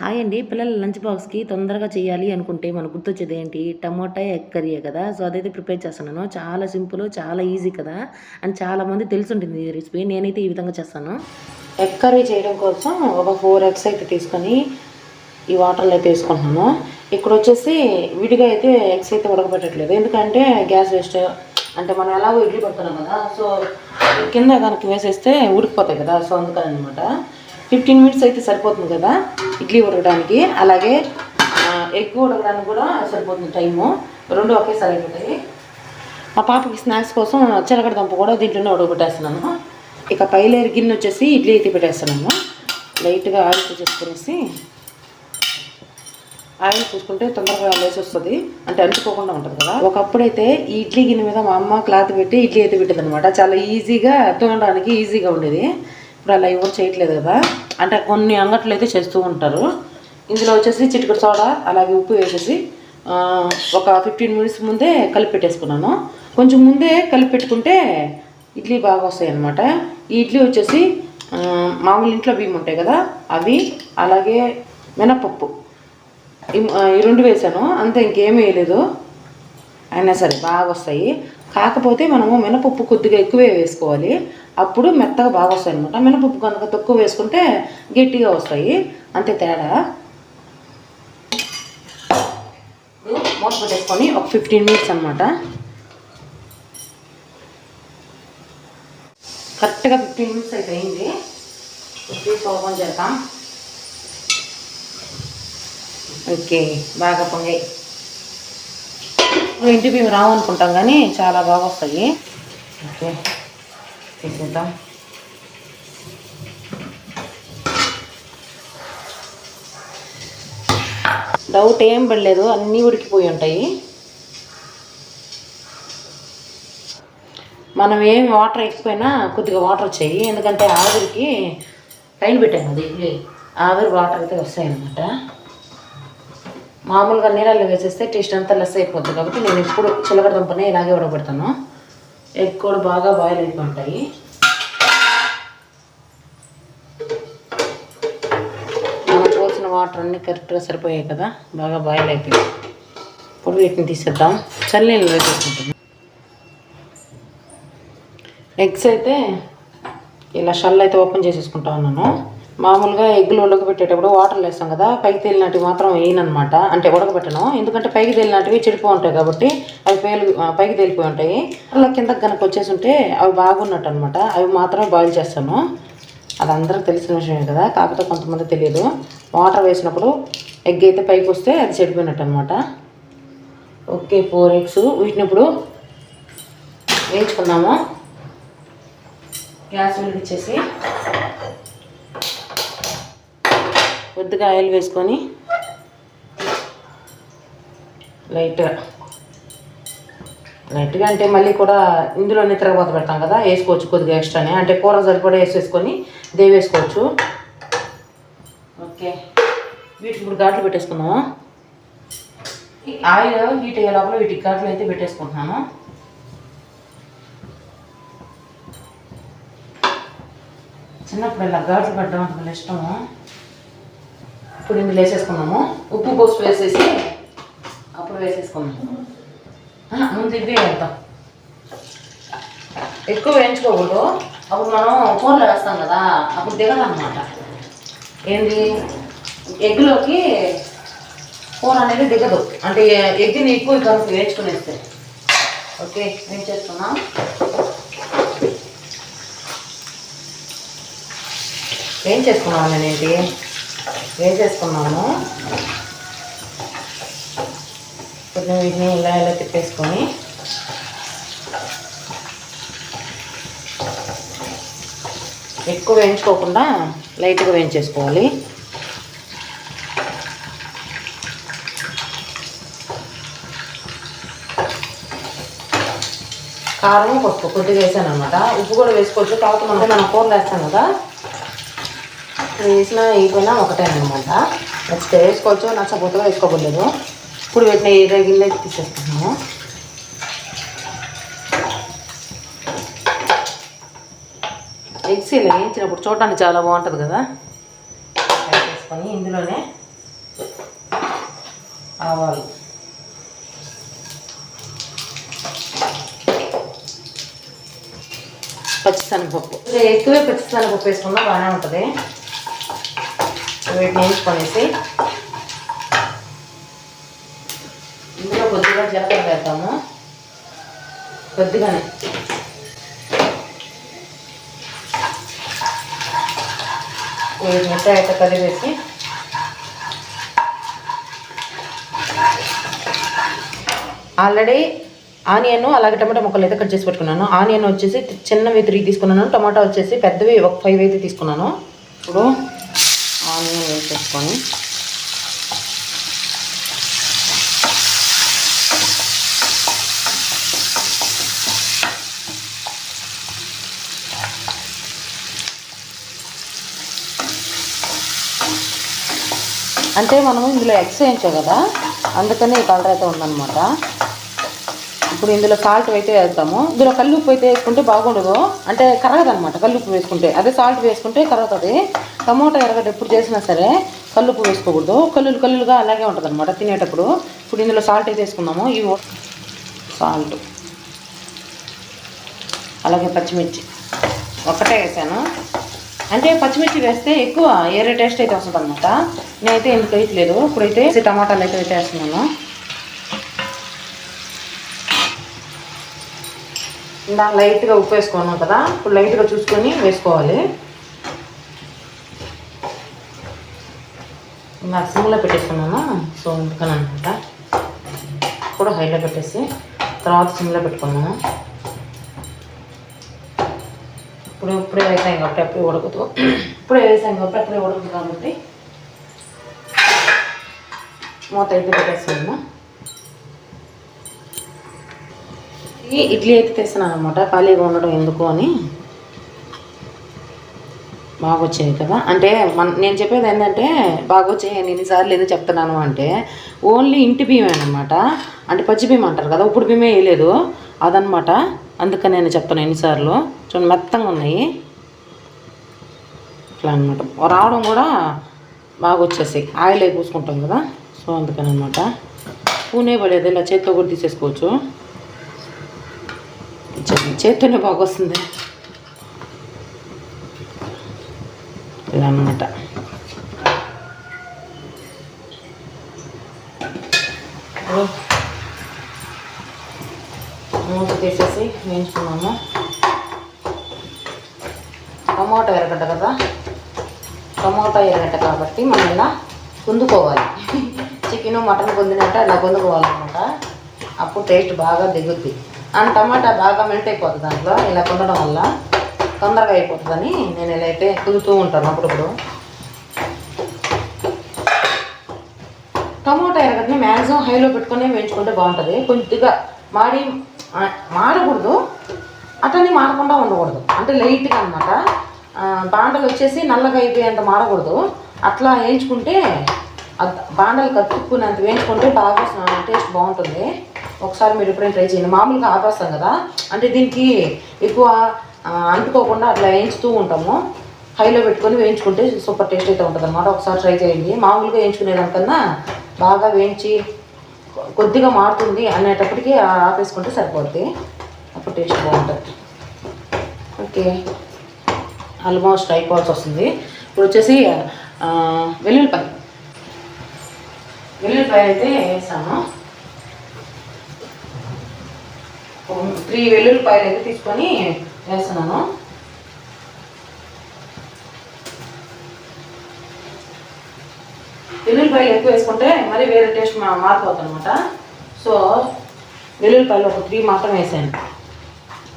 Hi అండి. పిల్లల lunch బాక్స్కి తొందరగా చేయాలి అనుకుంటే మనకు గుర్తొచ్చేది ఏంటి? టమోటా ఎగ్ కర్రీయే కదా? సో అదైతే ప్రిపేర్ చేస్తున్నాను. చాలా సింపుల్ చాలా ఈజీ కదా? అండ్ చాలామంది తెలుసుంటుంది ఈ రెసిపీ. నేనైతే ఈ విధంగా చేస్తాను. ఎగ్ కర్రీ చేయడం కోసం ఒక ఫోర్ ఎగ్స్ అయితే తీసుకొని ఈ వాటర్లో అయితే వేసుకుంటున్నాను. ఇక్కడ వచ్చేసి విడిగా అయితే ఎగ్స్ అయితే ఉడకబెట్టట్లేదు. ఎందుకంటే గ్యాస్ వేస్ట్. అంటే మనం ఎలాగో ఇడ్లీ పడుతున్నాం కదా? సో కింద కనుక వేసేస్తే ఉడికిపోతాయి కదా? సో అందుకని అనమాట ఫిఫ్టీన్ మినిట్స్ అయితే సరిపోతుంది కదా? ఇడ్లీ ఉడకడానికి. అలాగే ఎగ్ ఉడకడానికి కూడా సరిపోతుంది టైము. రెండు ఒకేసారి అయిపోతాయి. మా పాపకి స్నాక్స్ కోసం చిలకడ దంప కూడా దీంట్లోనే ఉడకబెట్టేస్తున్నాను. ఇక పైలేరు గిన్నె వచ్చేసి ఇడ్లీ అయితే పెట్టేస్తున్నాను. లైట్గా ఆయిల్ చేసుకునేసి ఆయిల్ పూసుకుంటే తొందరగా లేచి వస్తుంది. అంటే అంటుకోకుండా ఉంటుంది కదా? ఒకప్పుడైతే ఈ ఇడ్లీ గిన్నె మీద మా అమ్మ క్లాత్ పెట్టి ఇడ్లీ అయితే పెట్టేది అనమాట చాలా ఈజీగా తోగడానికి ఈజీగా ఉండేది. ఇప్పుడు అలా ఎవరు చేయట్లేదు కదా. అంటే కొన్ని అంగట్లు అయితే చేస్తూ ఉంటారు. ఇందులో వచ్చేసి చిటికడు సోడా అలాగే ఉప్పు వేసేసి ఒక ఫిఫ్టీన్ మినిట్స్ ముందే కలిపి పెట్టేసుకున్నాను. కొంచెం ముందే కలిపి పెట్టుకుంటే ఇడ్లీ బాగా వస్తాయి అన్నమాట. ఈ ఇడ్లీ వచ్చేసి మామూలు ఇంట్లో బియ్యం ఉంటాయి కదా అవి అలాగే మినపప్పు. ఈ- ఈ రెండు వేసాను. అంతే ఇంకేమీ వేయలేదు. అయినా సరే బాగా వస్తాయి. కాకపోతే మనము మినపప్పు కొద్దిగా ఎక్కువే వేసుకోవాలి. అప్పుడు మెత్తగా బాగా వస్తాయి అనమాట మినపప్పు కనుక తక్కువ వేసుకుంటే గట్టిగా వస్తాయి. అంతే తేడా. ఇప్పుడు మూత పెట్టేసుకొని ఒక ఫిఫ్టీన్ మినిట్స్ అనమాట కరెక్ట్గా ఫిఫ్టీన్ మినిట్స్ అయితే అయింది తీసి ఓపెన్ చేద్దాం ఓకే బాగా పొంగాయి. ఇంటి మేము రావు అనుకుంటాం కానీ చాలా బాగా వస్తాయి. ఓకే. తీసేద్దాం. డౌట్ ఏం పడలేదు అన్నీ ఉడికిపోయి ఉంటాయి. మనం ఏం వాటర్ వేయకపోయినా కొద్దిగా వాటర్ వచ్చాయి. ఎందుకంటే ఆవిరికి పైన పెట్టాను అది. ఆవిరి వాటర్ అయితే వస్తాయి అన్నమాట మామూలుగా నీళ్ళల్లో వేసేస్తే టేస్ట్ అంతా లెస్ అయిపోద్ది కాబట్టి నేను ఎప్పుడు చిలకడ దుంపనే ఇలాగే ఉడబెడతాను ఎగ్ కూడా బాగా బాయిల్ అయిపోయి మనం పోసిన వాటర్ అన్నీ కరెక్ట్గా సరిపోయాయి కదా బాగా బాయిల్ అయిపోయాయి. ఇప్పుడు వీటిని తీసేద్దాం. చల్లనీళ్ళు వేసేసుకుంటాం ఎగ్స్ అయితే ఇలా షల్ అయితే ఓపెన్ చేసేసుకుంటా ఉన్నాను. మామూలుగా ఎగ్గులు ఉడకబెట్టేటప్పుడు వాటర్ వేస్తాం కదా పైకి తేలినట్టు మాత్రం వేయనమాట అంటే ఉడకబెట్టను. ఎందుకంటే పైకి తేలినట్టువి చెడిపోయి ఉంటాయి కాబట్టి అవి పేలు పైకి తేలిపోయి ఉంటాయి. అలా కిందకి కనుక వచ్చేసి ఉంటే అవి బాగున్నట్టు అనమాట అవి మాత్రమే బాయిల్ చేస్తాను. అది అందరూ తెలిసిన విషయమే కదా కాకపోతే కొంతమంది తెలియదు. వాటర్ వేసినప్పుడు ఎగ్ అయితే పైకి వస్తే అది చెడిపోయినట్టు అనమాట ఓకే ఫోర్ ఎగ్స్. వీటిని ఇప్పుడు వేయించుకున్నాము. గ్యాస్ వెలిగించేసి కొద్దిగా ఆయిల్ వేసుకొని లైట్గా లైట్గా అంటే మళ్ళీ కూడా ఇందులోనే తిరగబోత పెడతాం కదా వేసుకోవచ్చు కొద్దిగా ఎక్స్ట్రానే. అంటే కూర సరిపడా వేసేసుకొని దేవి వేసుకోవచ్చు. ఓకే. వీటికి ఇప్పుడు ఘాట్లు పెట్టేసుకున్నాము ఆయిల్ హీట్ అయ్యే లోపల వీటికి ఘాట్లు అయితే పెట్టేసుకుంటున్నాను. చిన్నప్పుడు ఇలా ఘాట్లు పెట్టడం అంటే ఇష్టము. ఇప్పుడు ఇందులో వేసేసుకున్నాము ఉప్పు పసుపు వేసేసి అప్పుడు వేసేసుకున్నాము ఆ, ముందు ఇవే వేద్దాం. ఎక్కువ వేయించుకోకూడదు. అప్పుడు మనం కూరలో వేస్తాం కదా అప్పుడు దిగదన్నమాట ఏంది? ఎగ్లోకి కూర అనేది దిగదు. అంటే ఎగ్ని ఎక్కువ కనుక వేయించుకునేస్తే. ఓకే ఏం చేస్తున్నాం? ఏం చేసుకున్నాను నేను వేసేసుకున్నాము ఏం చేసుకున్నాము? కొంచెం వీటిని ఇలా ఇలా తిప్పేసుకొని ఎక్కువ వేయించుకోకుండా లైట్గా వేయించేసుకోవాలి. కారం పసుపు కొద్దిగా వేసాను అనమాట ఉప్పు కూడా వేసుకోవచ్చు. కాకపోతే మనం మనం కూరలు వేస్తాం కదా? వేసిన వేయకపోయినా ఒకటే అనమాట నచ్చితే వేసుకోవచ్చు నచ్చకపోతే వేసుకోకూడదు. ఇప్పుడు వీటిని ఏ గిన్నె తీసేస్తున్నాము ఎగ్సీలు వేయించినప్పుడు చూడడానికి చాలా బాగుంటుంది కదా. వేసుకొని ఇందులోనే ఆవాలు. పచ్చిశనగపప్పు. ఎక్కువే పచ్చిశనగపప్పు వేసుకున్నా బాగానే ఉంటుంది. వీటిని వేసుకొనేసి ఇందులో కొద్దిగా జీలకర్ర వేద్దాము. కొద్దిగానే. వీటి ముట్ట అయితే కలిపేసి ఆల్రెడీ ఆనియన్ అలాగే టమాటా ముక్కలు అయితే కట్ చేసి పెట్టుకున్నాను. ఆనియన్ వచ్చేసి చిన్నవి త్రీ తీసుకున్నాను. టమాటా వచ్చేసి పెద్దవి ఒక ఫైవ్ అయితే తీసుకున్నాను. ఇప్పుడు ఆనియన్ వేసేసుకొని అంటే మనం ఇందులో ఎగ్స్ వేయించాం కదా అందుకని ఈ కలర్ అయితే ఉందన్నమాట. ఇప్పుడు ఇందులో సాల్ట్ అయితే వేస్తాము ఇందులో కల్లుప్పు అయితే వేసుకుంటే బాగుండదు. అంటే కరగదనమాట కల్లుప్పు వేసుకుంటే. అదే సాల్ట్ వేసుకుంటే కరగతుంది. టమోటా ఎరగడ్డ ఎప్పుడు చేసినా సరే కల్లుపు వేసుకోకూడదు. కల్లులు కల్లులుగా అలాగే ఉంటుంది అనమాట తినేటప్పుడు. ఇప్పుడు ఇందులో సాల్ట్ అయితే వేసుకున్నాము ఇవి సాల్ట్ అలాగే పచ్చిమిర్చి. ఒక్కటే వేసాను. అంటే పచ్చిమిర్చి వేస్తే ఎక్కువ ఏరే టేస్ట్ అయితే వస్తుంది అనమాట నేనైతే ఎందుకు వేయట్లేదు. ఇప్పుడైతే టమాటాలు అయితే వేసేస్తున్నాను ఇందా లైట్గా ఉప్పు వేసుకున్నాం కదా. ఇప్పుడు లైట్గా చూసుకొని వేసుకోవాలి. ఇంకా సిమ్లో పెట్టేసుకున్నామా సో అందుకని అనమాట కూడా హైలో పెట్టేసి తర్వాత సిమ్లో పెట్టుకున్నాము ఇప్పుడు ఇప్పుడే వేసాం కాబట్టి అప్పుడే ఉడకదు. ఇప్పుడే వేసాం కాబట్టి అప్పుడే ఉడకదు కాబట్టి మూత అయితే పెట్టేస్తున్నాను ఈ ఇడ్లీ అయితే తెస్తున్నాను అనమాట ఖాళీగా ఉండడం ఎందుకు అని. బాగా వచ్చాయి కదా. అంటే మన నేను చెప్పేది ఏంటంటే బాగా వచ్చాయి నేను ఎన్నిసార్లు ఎందుకు చెప్తున్నాను అంటే ఓన్లీ ఇంటి బియ్యం అంటే పచ్చి బియ్యం అంటారు కదా ఇప్పుడు బియ్యమే వేయలేదు. అదనమాట అందుకని నేను చెప్తాను ఎన్నిసార్లు చూడండి మెత్తంగా ఉన్నాయి. ఇట్లా అనమాట రావడం కూడా బాగా వచ్చేసాయి ఆయిల్ అయి పూసుకుంటాం కదా. సో అందుకని అనమాట పూనే పడేది ఇలా చేత్తో కూడా తీసేసుకోవచ్చు. చేత్తోనే బాగా వస్తుంది ఇలా అనమాట మూత తీసేసి వేయించుకున్నాము. టమోటా ఎరగడ్డ కదా? టమోటా ఎరగడ్డ కాబట్టి మనం ఇలా పొందుకోవాలి చికెను మటన్ పొందినట్టు అలా పొందుకోవాలన్నమాట అప్పుడు టేస్ట్ బాగా దిగుద్ది. అండ్ టమాటా బాగా మెల్ట్ అయిపోతుంది దాంట్లో ఇలా కొనడం వల్ల. తొందరగా అయిపోతుందని నేను ఇలా అయితే కుదుతూ ఉంటాను అప్పుడప్పుడు. టమోటా ఎరగడ్డని మ్యాక్సిమం హైలో పెట్టుకొని వేయించుకుంటే బాగుంటుంది. కొద్దిగా మాడి మాడకూడదు. అట్లనే మాడకుండా ఉండకూడదు. అంటే లైట్గా అనమాట బాండలు వచ్చేసి నల్లగా అయిపోయేంత మాడకూడదు. అట్లా వేయించుకుంటే బాండలు కత్తుక్కునేంత వేయించుకుంటే బాగా టేస్ట్ బాగుంటుంది. ఒకసారి మీరు ఎప్పుడైనా ట్రై చేయండి. మామూలుగా ఆపేస్తాం కదా. అంటే దీనికి ఎక్కువ అంటుకోకుండా అట్లా వేయించుతూ ఉంటాము. హైలో పెట్టుకొని వేయించుకుంటే సూపర్ టేస్ట్ అయితే ఉంటుంది అనమాట ఒకసారి ట్రై చేయండి. మామూలుగా వేయించుకునేదానికన్నా బాగా వేయించి కొ- కొద్దిగా మారుతుంది అనేటప్పటికి ఆ- ఆపేసుకుంటే సరిపోద్ది. అప్పుడు టేస్ట్ బాగుంటుంది. ఓకే. ఆల్మోస్ట్ అయిపోవాల్సి వస్తుంది. ఇప్పుడు వచ్చేసి వెల్లుల్లిపాయ. వెల్లుల్లిపాయ అయితే వేసాము త్రీ వెల్లుల్లిపాయలు అయితే తీసుకొని వేస్తున్నాను. వెల్లుల్లిపాయలు ఎక్కువ వేసుకుంటే మరీ వేరే టేస్ట్ మా మారిపోతుంది అనమాట సో వెల్లుల్లిపాయలు ఒక త్రీ మాత్రం వేసాను.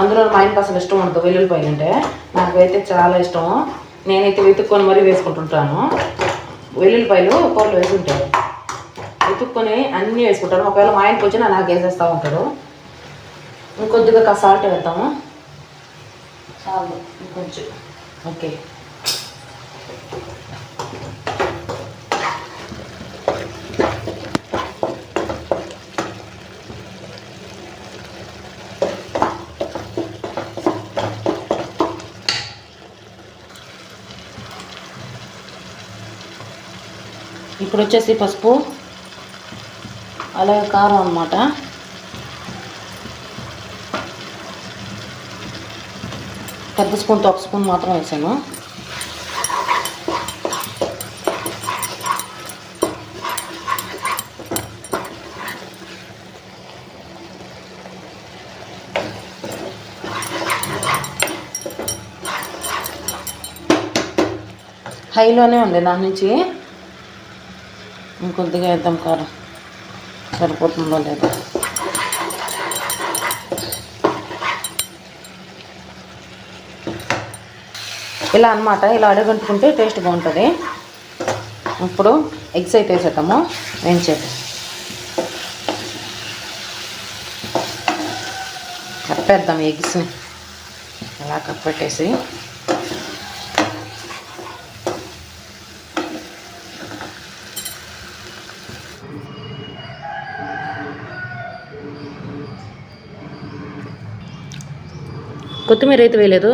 అందులో మా ఆయనకు అసలు ఇష్టం ఉండదు వెల్లుల్లిపాయలు అంటే. నాకైతే చాలా ఇష్టం. నేనైతే వెతుక్కొని మరీ వేసుకుంటుంటాను. వెల్లుల్లిపాయలు కోళ్ళు వేసుకుంటాను వెతుక్కొని అన్నీ వేసుకుంటాను. ఒకవేళ మా ఆయనకి వచ్చినా నాకు వేసేస్తూ ఉంటాడు. ఇంకొద్దిగా సాల్ట్ వేద్దాము. చాలు ఇంకొంచెం. ఓకే. ఇప్పుడు వచ్చేసి పసుపు అలాగే కారం అన్నమాట. పెద్ద స్పూన్ ఒక స్పూన్ మాత్రం వేసాను. హైలోనే ఉంది దాని నుంచి ఇంకొద్దిగా వేద్దాం కారం. సరిపోతుందో లేదో. ఇలా అన్నమాట. ఇలా అడగంటుకుంటే టేస్ట్ బాగుంటుంది. ఇప్పుడు ఎగ్స్ అయితే వేసేద్దాము. వేయించేది కప్పేద్దాం ఎగ్స్ని అలా కప్పెట్టేసి కొత్తిమీర అయితే వేయలేదు.